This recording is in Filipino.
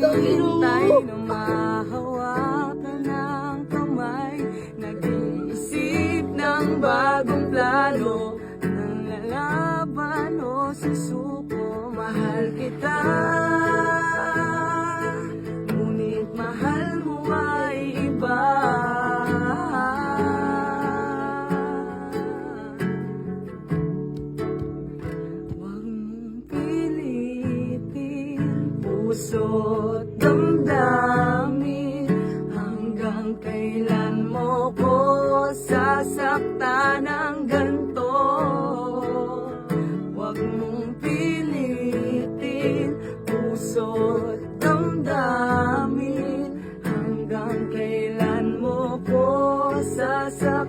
Naghihintay na mahawakan ng kamay. Nag-iisip ng bagong plano. Ng lalaban o susuko Mahal kita puso't damdamin. Hanggang kailan mo ko sasaktan ng ganto? Huwag mong pilitin puso't damdamin. Hanggang kailan mo ko sasaktan?